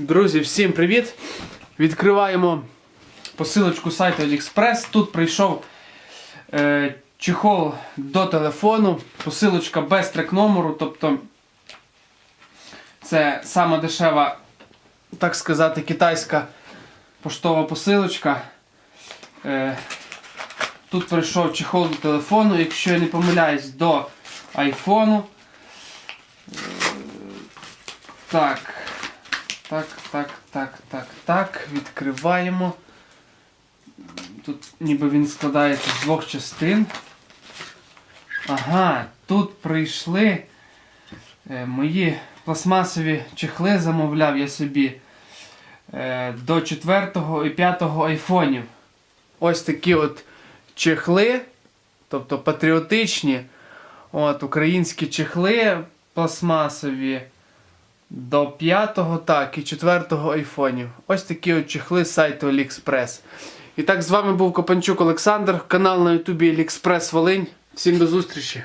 Друзі, всім привіт! Відкриваємо посилочку сайту AliExpress. Тут прийшов е, чехол до телефону, посилочка без трек номеру, тобто це сама дешева, так сказати, китайська поштова посилочка. Е, тут прийшов чехол до телефону, якщо я не помиляюсь, до айфону. Е, Так. Так, так, так, так, так. Відкриваємо. Тут ніби він складається з двох частин. Ага, тут прийшли е, мої пластмасові чехли замовляв я собі е, до 4 і 5 айфонів. Ось такі от чехли, тобто патріотичні, от, українські чехли пластмасові. До 5-го, так, і 4-го айфонів. Ось такі от чехли сайту AliExpress. І так, з вами був Копанчук Олександр, канал на Ютубі AliExpress Волинь. Всім до зустрічі!